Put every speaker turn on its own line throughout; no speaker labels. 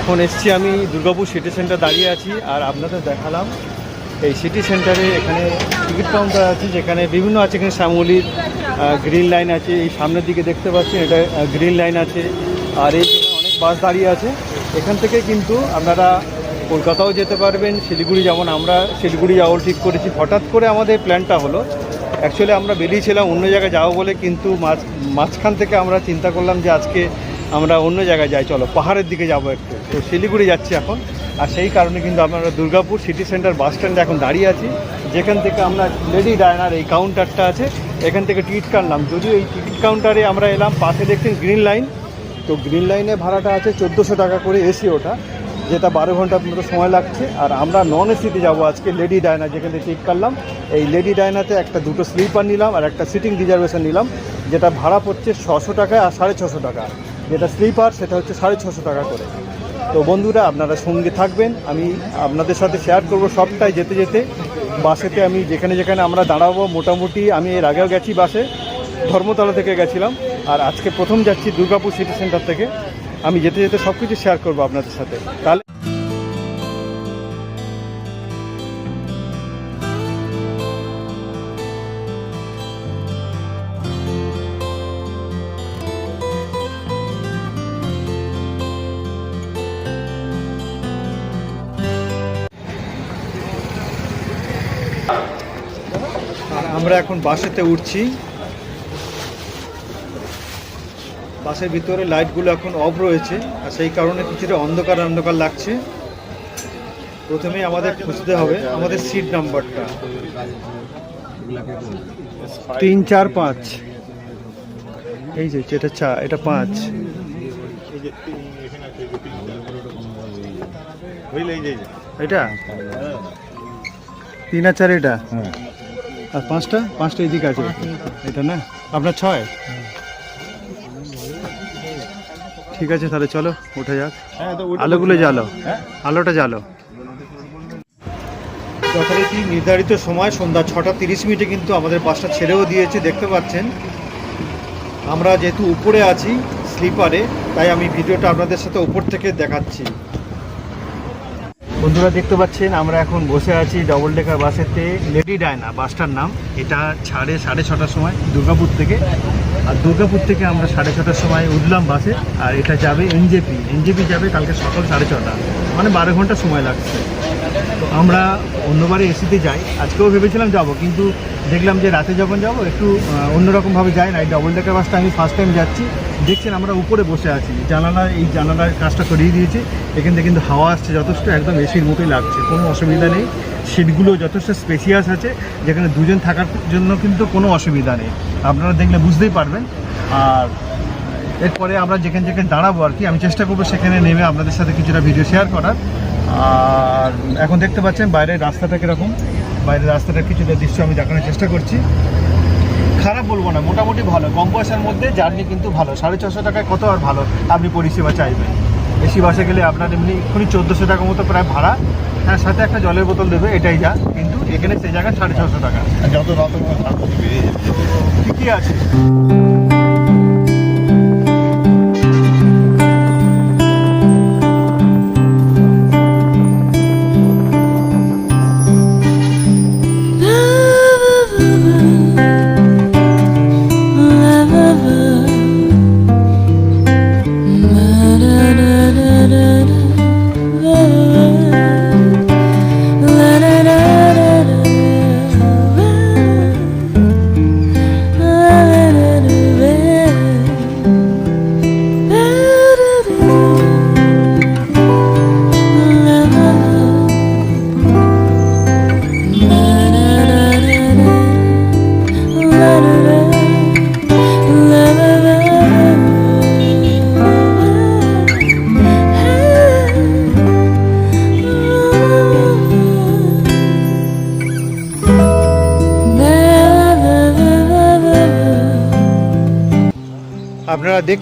এখন এসছি আমি দুর্গাপুর সিটি সেন্টার দাঁড়িয়ে আছি আর আপনাদের দেখালাম এই সিটি সেন্টারে এখানে টিকিট কাউন্টার আছে, যেখানে বিভিন্ন আছে, এখানে শ্যামলির গ্রিন লাইন আছে, এই সামনের দিকে দেখতে পাচ্ছেন এটা গ্রিন লাইন আছে, আর এই অনেক বাস দাঁড়িয়ে আছে। এখান থেকে কিন্তু আপনারা কলকাতাও যেতে পারবেন, শিলিগুড়ি যেমন আমরা শিলিগুড়ি যাওয়ার ঠিক করেছি। হঠাৎ করে আমাদের প্ল্যানটা হলো অ্যাকচুয়ালি আমরা বেরিয়েছিলাম অন্য জায়গায় যাব বলে, কিন্তু মাঝ, মাঝখান থেকে আমরা চিন্তা করলাম যে আজকে আমরা অন্য জায়গায় যাই, চলো, পাহাড়ের দিকে যাব একটু। তো শিলিগুড়ি যাচ্ছি এখন। আর সেই কারণে কিন্তু আমরা দুর্গাপুর সিটি সেন্টার বাস স্ট্যান্ডে এখন দাঁড়িয়ে আছি। যেখান থেকে আমরা লেডি ডায়নার এই কাউন্টারটা আছে, এখান থেকে টিকিট কাটলাম। যদিও এই টিকিট কাউন্টারে আমরা এলাম, পাশে দেখছেন গ্রিন লাইন তো গ্রিন লাইনে ভাড়াটা আছে চোদ্দোশো টাকা করে এসি ওটা, যেটা বারো ঘণ্টার মতো সময় লাগছে। আর আমরা নন এসিতে যাব আজকে লেডি ডায়না যেখানে টিকিট কাটলাম। এই লেডি ডায়নাতে একটা দুটো স্লিপার নিলাম আর একটা সিটিং রিজার্ভেশন নিলাম, যেটা ভাড়া পড়ছে ছশো টাকা আর সাড়ে ছশো টাকা। যেটা স্লিপার, সেটা হচ্ছে সাড়ে ছশো টাকা করে। তো বন্ধুরা, আপনারা সঙ্গে থাকবেন। আমি আপনাদের সাথে শেয়ার করব সবটাই যেতে যেতে। বাসেতে আমি যেখানে যেখানে আমরা দাঁড়াবো, মোটামুটি আমি এর আগেও গেছি বাসে, ধর্মতলা থেকে গেছিলাম। আর আজকে প্রথম যাচ্ছি দুর্গাপুর সিটি সেন্টার থেকে। আমি যেতে যেতে সব কিছু শেয়ার করব আপনাদের সাথে। তাহলে আমরা এখন বাসেতে উঠছি। বাসের ভিতরে লাইটগুলো এখন অফ রয়েছে আর সেই কারণে কিছুটা অন্ধকার অন্ধকার লাগছে। প্রথমে আমাদের খুঁজতে হবে আমাদের সিট নাম্বারটা তিন চার পাঁচ। এই যে এটা চা এটা পাঁচ। এটা? তিন আর চার এটা? আর পাঁচটা? পাঁচটা এদিকে আছে। এটা না? আপনার ছয়? ঠিক আছে তাহলে চলো উঠে যাক। আলোগুলো জ্বালো। আলোটা জ্বালো। যথারীতি নির্ধারিত সময় সন্ধ্যা ছটা তিরিশ মিনিটে কিন্তু আমাদের বাসটা ছেড়েও দিয়েছে দেখতে পাচ্ছেন। আমরা যেহেতু উপরে আছি স্লিপারে তাই আমি ভিডিওটা আপনাদের সাথে উপর থেকে দেখাচ্ছি। বন্ধুরা দেখতে পাচ্ছেন, আমরা এখন বসে আছি ডবল ডেকার বাসেতে লেডি ডায়না বাসটার নাম। এটা ছাড়ে সাড়ে ছটার সময় দুর্গাপুর থেকে। আর দুর্গাপুর থেকে আমরা সাড়ে ছটার সময় উঠলাম বাসে আর এটা যাবে এনজেপি এনজেপি যাবে কালকে সকাল সাড়ে ছটা। মানে বারো ঘণ্টা সময় লাগছে। আমরা অন্যবারে এসিতে যাই। আজকেও ভেবেছিলাম যাব, কিন্তু দেখলাম যে রাতে যখন যাব, একটু অন্যরকমভাবে যাই না। এই ডবল ডেকার বাসটা আমি ফার্স্ট টাইম যাচ্ছি। দেখছেন আমরা উপরে বসে আছি। জানালা, এই জানালার কাজটা সরিয়ে দিয়েছি। এখান থেকে কিন্তু হাওয়া আসছে যথেষ্ট, একদম এসির মতোই লাগছে। কোনো অসুবিধা নেই। সিটগুলো যথেষ্ট স্পেসিয়াস আছে। যেখানে দুজন থাকার জন্য কিন্তু কোনো অসুবিধা নেই। আপনারা দেখলে বুঝতেই পারবেন। আর এরপরে আমরা যেখানে যেখানে দাঁড়াবো আর কি, আমি চেষ্টা করব সেখানে নেমে আপনাদের সাথে কিছুটা ভিডিও শেয়ার করার। আর এখন দেখতে পাচ্ছেন বাইরের রাস্তাটা কীরকম। বাইরের রাস্তাটার কিছুটা দৃশ্য আমি দেখানোর চেষ্টা করছি। খারাপ বলব না মোটামুটি ভালো। কম পয়সার মধ্যে জার্নি কিন্তু ভালো। সাড়ে ছশো টাকায় কত আর ভালো? আপনি পরিষেবা চাইবেন। এসি বাসে গেলে আপনার এমনি এক্ষুনি চোদ্দোশো টাকা মতো প্রায় ভাড়া। হ্যাঁ সাথে একটা জলের বোতল দেবে এটাই যা। কিন্তু এখানে সেই জায়গায় সাড়ে ছশো টাকা।
যত রাত
ঠিকই আছে।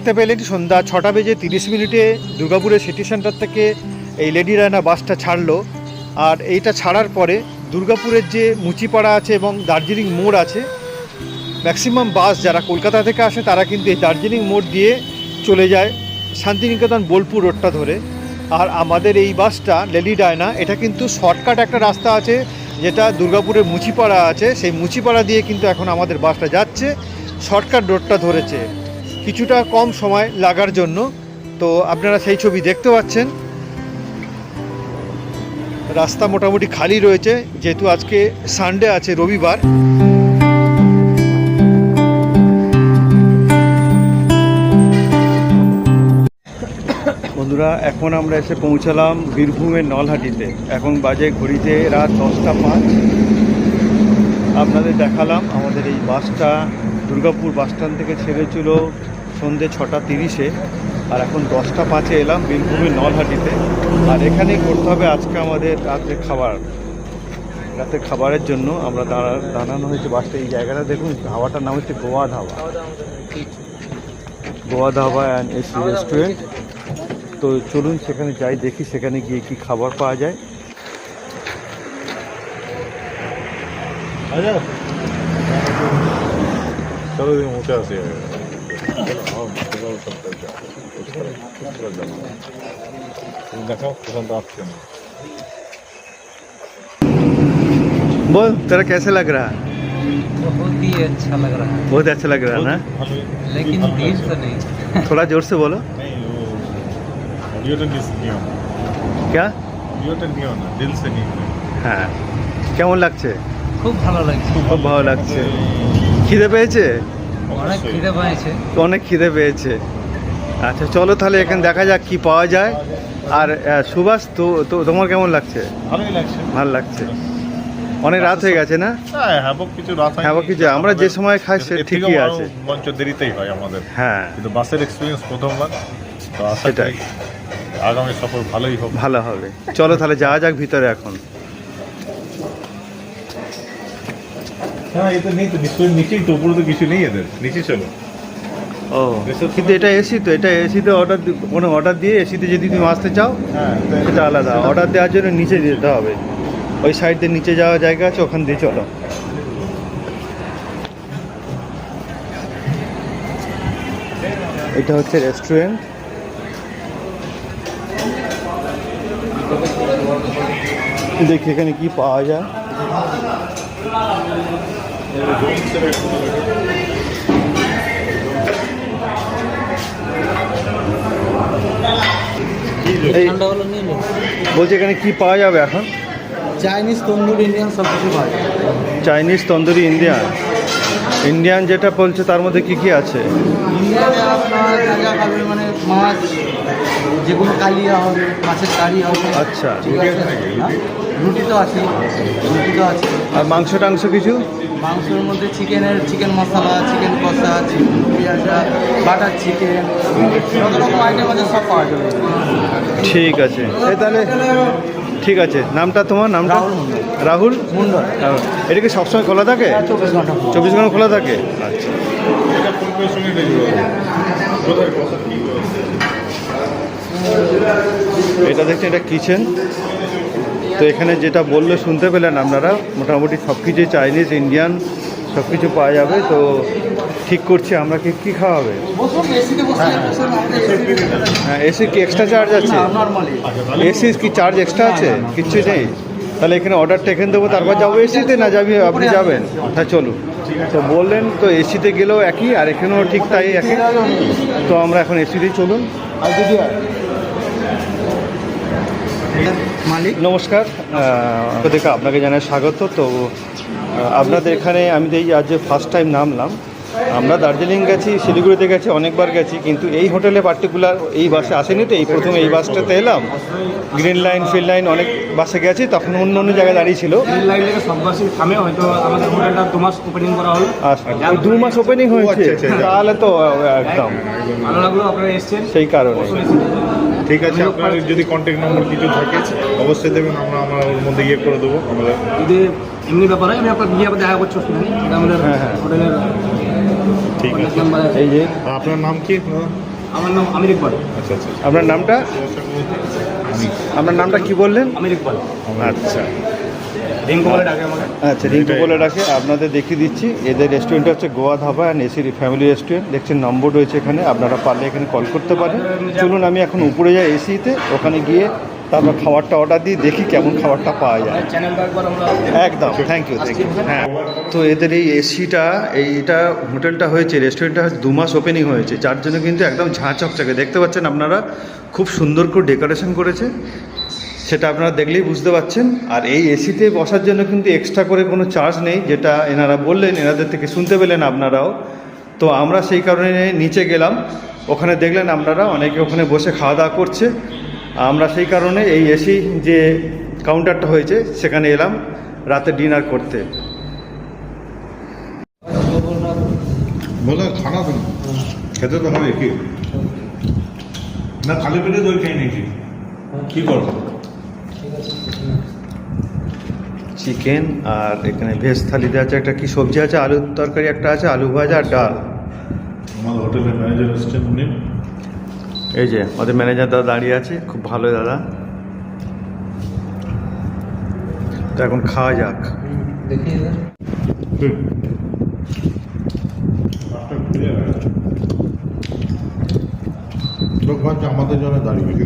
দেখতে পেলেন সন্ধ্যা ছটা বেজে তিরিশ মিনিটে দুর্গাপুরের সিটি সেন্টার থেকে এই লেডি রায়না বাসটা ছাড়লো। আর এইটা ছাড়ার পরে দুর্গাপুরের যে মুচিপাড়া আছে এবং দার্জিলিং মোড় আছে ম্যাক্সিমাম বাস যারা কলকাতা থেকে আসে তারা কিন্তু এই দার্জিলিং মোড় দিয়ে চলে যায় শান্তিনিকেতন বোলপুর রোডটা ধরে। আর আমাদের এই বাসটা লেডি ডায়না এটা কিন্তু শর্টকাট একটা রাস্তা আছে, যেটা দুর্গাপুরের মুচিপাড়া আছে। সেই মুচিপাড়া দিয়ে কিন্তু এখন আমাদের বাসটা যাচ্ছে শর্টকাট রোডটা ধরেছে। কিছুটা কম সময় লাগার জন্য। তো আপনারা সেই ছবি দেখতে পাচ্ছেন। রাস্তা মোটামুটি খালি রয়েছে, যেহেতু আজকে সানডে আছে, রবিবার। বন্ধুরা, এখন আমরা এসে পৌঁছালাম বীরভূমের নলহাটিতে। এখন বাজে ঘড়িতে রাত দশটা পাঁচ। আপনাদের দেখালাম আমাদের এই বাসটা, দুর্গাপুর বাসস্ট্যান্ড থেকে ছেড়েছিল সন্ধে ছটা তিরিশে, আর এখন দশটা পাঁচে এলাম বীরভূমের নলহাটিতে। আর এখানেই করতে হবে আজকে আমাদের রাতের খাবার। রাতের খাবারের জন্য আমরা দাঁড়া, দাঁড়ানো হয়েছে বাসটা এই জায়গাটা দেখুন, ধাবাটার নাম হচ্ছে Goa dhaba. Goa dhaba and AC restaurant. তো চলুন সেখানে যাই, দেখি সেখানে গিয়ে কি খাবার পাওয়া যায়।
আচ্ছা। চলো দেখুন উঠে আসি। से देखो पसंद आपके
बोल तेरा कैसे लग रहा है
बहुत ही अच्छा लग रहा है
बहुत अच्छा लग रहा है ना
लेकिन दिल से नहीं
थोड़ा जोर से बोलो
नहीं वो ऑडियो नहीं होना
क्या
ऑडियो नहीं होना दिल से नहीं
হ্যাঁ কেমন লাগছে
খুব ভালো লাগছে
খুব ভালো লাগছে খিদে পেয়েছে
অনেক খিদে পাইছে
অনেক খিদে পেয়েছে। আচ্ছা চলো তাহলে এখানে দেখা যাক কি পাওয়া যায়। আর সুভাষ তো তোমার কেমন লাগছে?
ভালোই লাগছে।
ভালো লাগছে। অনেক রাত হয়ে গেছে না?
হ্যাঁ কিছু
হ্যাঁ কিছু আমরা যে সময় খাই সে ঠিকই আছে।
মঞ্চ দেরিতেই হয় আমাদের।
হ্যাঁ।
কিন্তু বাসের এক্সপিরিয়েন্স প্রথমবার।
সেটাই।
আগামী সফর ভালোই হবে।
ভালো হবে। চলো তাহলে যাওয়া যাক ভিতরে এখন।
হ্যাঁ এটা নেই তো নিশ্চয়ই নিচেই তো উপরে তো কিছু নেই এদের নিচে চলো
ও কিন্তু এটা এসি তো এটা এসিতে অর্ডার কোনো অর্ডার দিয়ে এসিতে যদি তুমি আসতে চাও
হ্যাঁ
সেটা আলাদা। অর্ডার দেওয়ার জন্য নিচে যেতে হবে। ওই সাইড দিয়ে নিচে যাওয়ার জায়গা আছে ওখান দিয়ে চলো। এটা হচ্ছে রেস্টুরেন্ট দেখি এখানে কি পাওয়া যায়। বলছি এখানে কি পাওয়া যাবে এখন?
চাইনিজ তন্দুর ইন্ডিয়ান সব কিছু পাওয়া যায়
চাইনিজ তন্দুরি ইন্ডিয়ান। ইন্ডিয়ান যেটা বলছে তার মধ্যে কি কি আছে?
মানে মাছ যে কোনো কালিয়া হবে মাছের কারি হবে।
আচ্ছা।
ঠিক আছে? রুটি তো আছে রুটি তো আছে
আর মাংস টাংস কিছু?
মাংসের মধ্যে চিকেনের চিকেন মশলা চিকেন কষা চিকেন পেঁয়াজা বাটার চিকেন যত রকম আইটেম আছে সব পাওয়া যাবে।
ঠিক আছে। এই তাহলে ঠিক আছে। নামটা তোমার? নামটা?
রাহুল। মুন্ডল
এটা কি সবসময় খোলা থাকে?
চব্বিশ ঘণ্টা
চব্বিশ ঘণ্টা খোলা থাকে? আচ্ছা।
এটা
দেখছেন এটা কিচেন। তো এখানে যেটা বলল শুনতে পেলেন আপনারা, মোটামুটি সব কিছু চাইনিজ ইন্ডিয়ান সব কিছু পাওয়া যাবে। তো ঠিক করছি, আমরা কি, কী খাওয়া হবে হ্যাঁ এসি কি এক্সট্রা চার্জ আছে? এসি কি চার্জ এক্সট্রা আছে? কিচ্ছু নেই। তাহলে এখানে অর্ডারটা এখানে দেবো, তারপর যাব এসিতে না যাবি, আপনি যাবেন? হ্যাঁ চলুন। তো বললেন, তো এসিতে গেলেও একই, আর এখানেও ঠিক তাই একই। তো আমরা এখন এসিতেই চলুন।
মালিক।
নমস্কার। দেখে আপনাকে জানাই স্বাগত। তো আপনাদের এখানে আমি এই আজ ফার্স্ট টাইম নামলাম। আমরা দার্জিলিং গেছি শিলিগুড়িতে গেছি অনেকবার গেছি কিন্তু এই হোটেলে পার্টিকুলার এই বাসে আসেনি তো। এই প্রথম এই বাসটাতে এলাম। গ্রিন লাইন ফিল লাইন অনেক বাসে গেছি তখন অন্য অন্য জায়গায় দাঁড়িয়ে ছিল।
রেল লাইন থেকে সব বাসই থামে হয়তো আমাদের হোটেলটা দু মাস ওপেনিং করা হলো।
আর ওই দু মাস ওপেনিং হয়েছে।
আচ্ছা, আচ্ছা।
তাহলে তো একদম। সেই কারণে।
ঠিক আছে আপনার যদি কন্ট্যাক্ট নম্বর কিছু থাকে অবশ্যই দেবেন আমরা আমার ওর মধ্যে ইয়ে করে দেবো আমরা
যদি এমনি ব্যাপার হয় আমি আপনার গিয়ে আবার দেখা করছি অসুবিধা নেই এটা আমাদের
হ্যাঁ, হ্যাঁ।
হোটেলের
ঠিক আছে।
নাম্বার আছে।
এই যে
আপনার নাম কি?
আমার নাম আমির ইকবাল।
আচ্ছা আচ্ছা।
আপনার নামটা?
আমি
আপনার নামটা কি বললেন?
আমির ইকবাল।
আচ্ছা।
রিঙ্কু বলে ডাকে আমাকে।
আচ্ছা রিঙ্কু বলে রাখে আপনাদের দেখিয়ে দিচ্ছি। এদের রেস্টুরেন্ট হচ্ছে গোয়া ধাবা অ্যান্ড এসির ফ্যামিলি রেস্টুরেন্ট দেখছেন নম্বর রয়েছে এখানে আপনারা পারলে এখানে কল করতে পারেন। চলুন আমি এখন উপরে যাই এসিতে ওখানে গিয়ে তারপর খাবারটা অর্ডার দিই দেখি কেমন খাবারটা পাওয়া যায়।
চ্যানেলটা একবার আমরা
একদম থ্যাংক ইউ থ্যাংক ইউ হ্যাঁ। তো এদের এই এসিটা এইটা হোটেলটা হয়েছে রেস্টুরেন্টটা দু মাস ওপেনিং হয়েছে। যার জন্য কিন্তু একদম ঝাঁ চকচকে দেখতে পাচ্ছেন আপনারা খুব সুন্দর করে ডেকোরেশন করেছে। সেটা আপনারা দেখলেই বুঝতে পাচ্ছেন আর এই এসিতে বসার জন্য কিন্তু এক্সট্রা করে কোনো চার্জ নেই, যেটা এনারা বললেন, এনাদের থেকে শুনতে পেলেন আপনারাও। তো আমরা সেই কারণে নিচে গেলাম। ওখানে দেখলেন আপনারা, অনেকে ওখানে বসে খাওয়া দাওয়া করছে। আমরা সেই কারণে এই এসি যে কাউন্টারটা হয়েছে, সেখানে এলাম রাতে ডিনার করতে।
খেতে তো হবে, কি? না, খালি পেটে দই খেয়ে নিয়েছি। কি করব?
চিকেন আর এখানে ভেজ থালিতে আছে একটা কি সবজি আছে আলুর তরকারি একটা আছে আলু ভাজা আর ডাল।
আমাদের হোটেলের ম্যানেজার এসছেন উনি।
এই যে আমাদের ম্যানেজার দাদা দাঁড়িয়ে আছে খুব ভালো দাদা। তো এখন খাওয়া যাক।
আমাদের জন্য দাঁড়িয়ে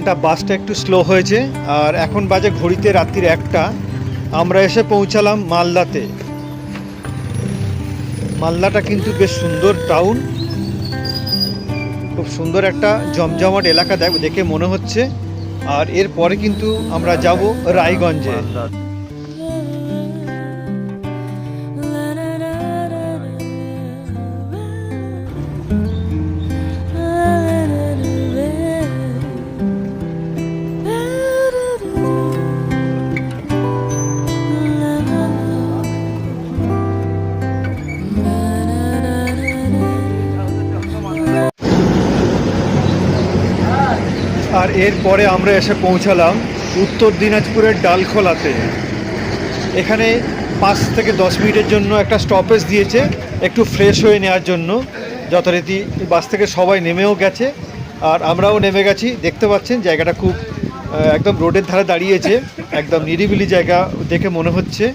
এখানটা বাসটা একটু স্লো হয়েছে, আর এখন বাজে ঘড়িতে রাত্রির একটা। আমরা এসে পৌঁছালাম মালদাতে। মালদাটা কিন্তু বেশ সুন্দর টাউন খুব সুন্দর একটা জমজমাট এলাকা দেখ, দেখে মনে হচ্ছে। আর এরপরে কিন্তু আমরা যাব রায়গঞ্জে। এরপরে আমরা এসে পৌঁছালাম উত্তর দিনাজপুরের ডালখোলাতে। এখানে পাঁচ থেকে দশ মিনিটের জন্য একটা স্টপেজ দিয়েছে, একটু ফ্রেশ হয়ে নেওয়ার জন্য। যথারীতি বাস থেকে সবাই নেমেও গেছে। আর আমরাও নেমে গেছি। দেখতে পাচ্ছেন, জায়গাটা খুব একদম রোডের ধারে দাঁড়িয়েছে। একদম নিরিবিলি জায়গা দেখে মনে হচ্ছে।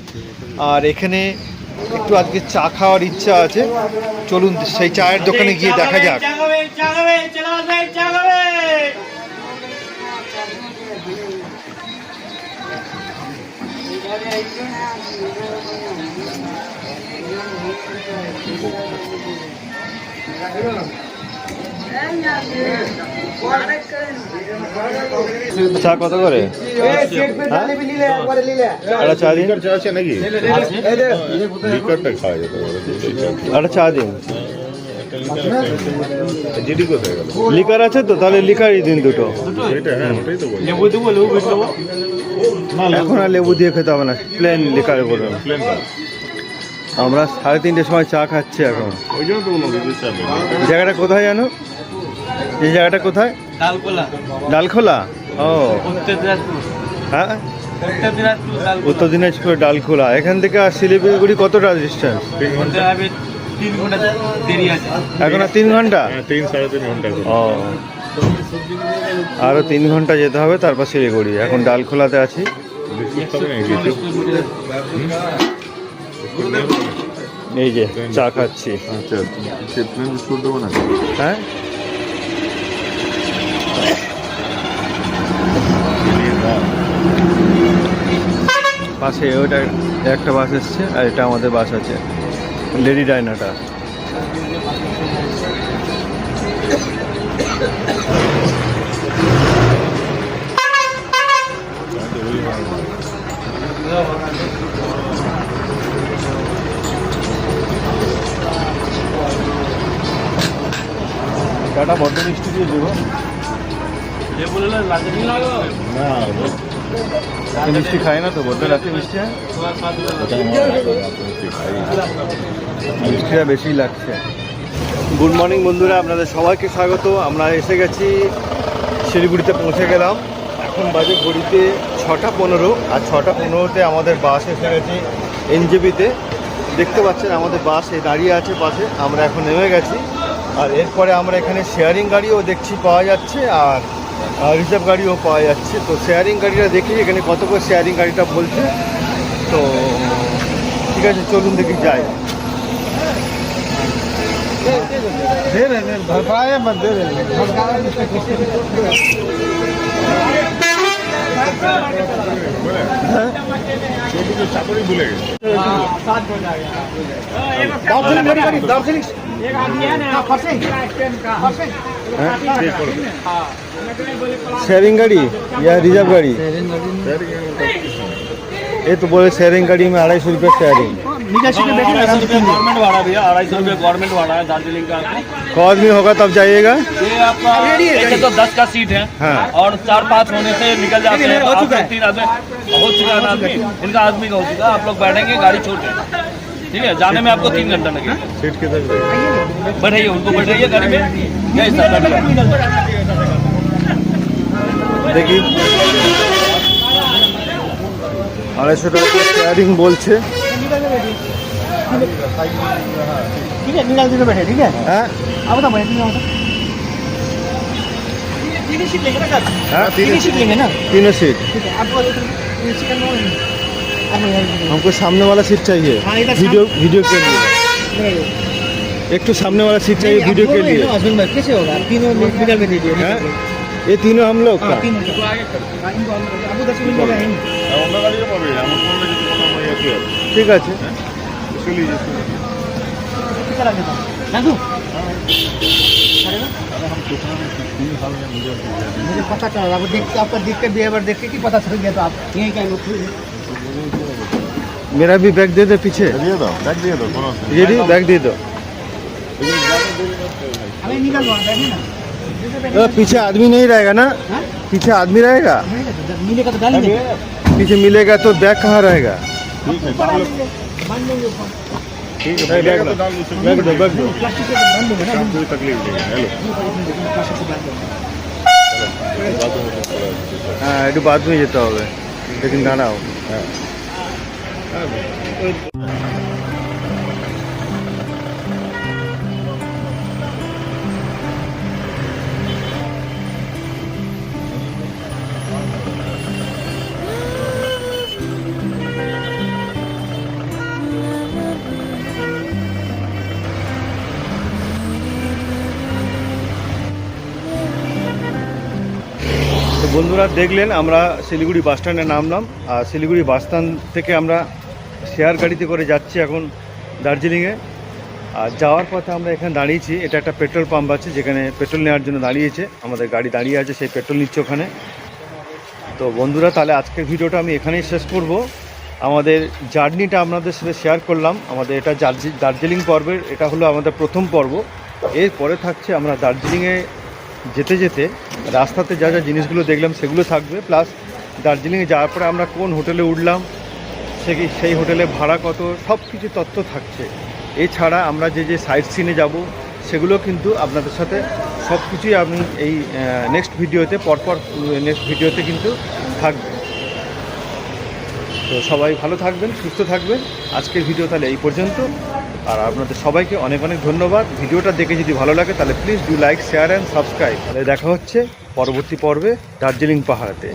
আর এখানে একটু আজকে চা খাওয়ার ইচ্ছা আছে। চলুন সেই চায়ের দোকানে গিয়ে দেখা যাক। চা কত করে? একটা চা দিন।
চা আছে নাকি? লিকারটা খাওয়া যেতে পারে।
একটা চা দিন।
জিডি কোথায় গেল?
লিকার আছে তো? তাহলে লিকারই দিন দুটো।
এটা হ্যাঁ
লেবু দেবো লেবু দেবো।
এখন আর লেবু দিয়ে খেতে হবে না প্লেন লিকারে
প্লেন
আমরা সাড়ে তিনটের সময় চা খাচ্ছি এখন। জায়গাটা কোথায় জানো? এই জায়গাটা কোথায়?
ডালকোলা
ডালখোলা? ও। হ্যাঁ?
উত্তর দিনাজপুর
উত্তর দিনাজপুর ডালখোলা। এখান থেকে আর শিলিগুড়ি কতটা ডিস্টেন্স
তিন
ঘণ্টা দেরি আছে
এখন আর তিন ঘণ্টা?
হ্যাঁ তিন সাড়ে তিন ঘণ্টা
ও। আরও তিন ঘণ্টা যেতে হবে তারপর শিলিগুড়ি। এখন ডালখোলাতে আছি। এই যে চা খাচ্ছি।
আচ্ছা
হ্যাঁ? পাশে ওইটা একটা বাস এসছে আর এটা আমাদের বাস আছে। লেডি ডাইনাটা। কাটা বড্ড মিষ্টি দিয়ে দেবো আমি মিষ্টি খাই না তো বড্ড রাতে মিষ্টি? মিষ্টিটা বেশি লাগছে। গুড মর্নিং বন্ধুরা, আপনাদের সবাইকে স্বাগত। আমরা এসে গেছি, শিলিগুড়িতে পৌঁছে গেলাম। এখন বাজে ঘড়িতে ছটা পনেরো, আর ছটা পনেরোতে আমাদের বাস এসে গেছে এনজেপিতে। দেখতে পাচ্ছেন, আমাদের বাস দাঁড়িয়ে আছে পাশে, আমরা এখন নেমে গেছি। আর এরপরে আমরা এখানে শেয়ারিং গাড়িও দেখছি, পাওয়া যাচ্ছে, আর রিজার্ভ গাড়িও পাওয়া যাচ্ছে তো শেয়ারিং গাড়িটা দেখি এখানে কত করে শেয়ারিং গাড়িটা বলছে তো ঠিক আছে চলুন দেখি যাই
दे रहे हैं भरपाया मत दे रहे
চাকরি
शेयरिंग गाड़ी या रिज़र्व गाड़ी? ये तो बोले शेयरिंग गाड़ी में अढ़ाई सौ रुपये शेयरिंग।
गवर्नमेंट भाड़ा भैया अढ़ाई सौ रुपये गवर्नमेंट भाड़ा है दार्जिलिंग का।
कौ आदमी होगा तब जाइएगा
ये आपका एक तो दस का सीट है
हाँ।
और चार पाँच होने से निकल जाते हैं
हो
आप
चुका है।
तीन आदमी हो चुका है ना आदमी इनका आदमी का हो चुका है आप लोग बैठेंगे गाड़ी छोटे ठीक है जाने में आपको तीन घंटा लगेगा
सीट किधर
बैठाइए उनको बैठाइए गाड़ी में यही सर बैठिए
দেখি আড়াইশো টাকা করে শেয়ারিং বলছে
ठीक है निकाल दीजिए बैठे ठीक है
হ্যাঁ
अब तो बैठे नहीं तीन ही सीट लेंगे ना सर
हाँ
तीन ही सीट लेंगे ना
तीनों सीट
ठीक है आपको चिकन
हमको सामने वाला सीट चाहिए
हाँ, इधर
वीडियो वीडियो के लिए एक तो सामने वाला सीट चाहिए वीडियो के लिए
हस्बैंड भाई कैसे होगा तीनों निकल में दीजिए
हैं? ये तीनों हम लोग का
हाँ, तीनों का। हाँ, इनको हम- आपको दस मिनट लगा है
অন্য গাড়িও পাবে এমন করলে কিছু কথা নয় একই হবে
ঠিক আছে
चला गया था नंदू मुझे पता चला था देख आपका देख के बिहेवियर देख के पता चल गया था आप यही क्या
मेरा भी बैग दे दे पीछे
दे दो बैग दे दो
ये भी बैग दे दो अरे पीछे आदमी नहीं रहेगा ना
हा?
पीछे आदमी रहेगा
मिलेगा तो डालेंगे
पीछे मिलेगा तो बैग कहाँ रहेगा
ठीक है তাহলে
बांध देंगे ऊपर।
ঠিক আছে
बैग
मिलेगा
लो
तो डाल दो उसमें।
बैग दो बैग दो
प्लास्टिक से बांध देंगे ना
काम कोई तकलीफ नहीं है हेलो
प्लास्टिक से बांध देंगे
হ্যাঁ একটু বাথরুমে যেতে হবে लेकिन দাঁড়াও তো বন্ধুরা দেখলেন, আমরা শিলিগুড়ি বাস স্ট্যান্ডে নামলাম। আর শিলিগুড়ি বাস স্ট্যান্ড থেকে আমরা শেয়ার গাড়িতে করে যাচ্ছি এখন দার্জিলিংয়ে। আর যাওয়ার পথে আমরা এখানে দাঁড়িয়েছি। এটা একটা পেট্রোল পাম্প আছে, যেখানে পেট্রোল নেওয়ার জন্য দাঁড়িয়েছে আমাদের গাড়ি দাঁড়িয়ে আছে, সেই পেট্রোল নিচ্ছে ওখানে। তো বন্ধুরা, তাহলে আজকের ভিডিওটা আমি এখানেই শেষ করব। আমাদের জার্নিটা আপনাদের সাথে শেয়ার করলাম। আমাদের এটা দার্জিলিং পর্বের, এটা হলো আমাদের প্রথম পর্ব। এরপরে থাকছে আমরা দার্জিলিংয়ে যেতে যেতে রাস্তাতে যা যা জিনিসগুলো দেখলাম সেগুলো থাকবে প্লাস দার্জিলিংয়ে যাওয়ার পরে আমরা কোন হোটেলে উঠলাম, সে সেই হোটেলে ভাড়া কত সব কিছু তথ্য থাকছে। এছাড়া আমরা যে যে সাইট সিনে যাব, সেগুলো কিন্তু আপনাদের সাথে সব কিছুই আপনি এই নেক্সট ভিডিওতে পরপর নেক্সট ভিডিওতে কিন্তু থাকবে। তো সবাই ভালো থাকবেন, সুস্থ থাকবেন। আজকের ভিডিও তাহলে এই পর্যন্ত। আর আপনাদের সবাইকে অনেক অনেক ধন্যবাদ। ভিডিওটা দেখে যদি ভালো লাগে, তাহলে please do like share and subscribe তাহলে দেখা হচ্ছে পরবর্তী পর্বে দার্জিলিং পাহাড়েতে।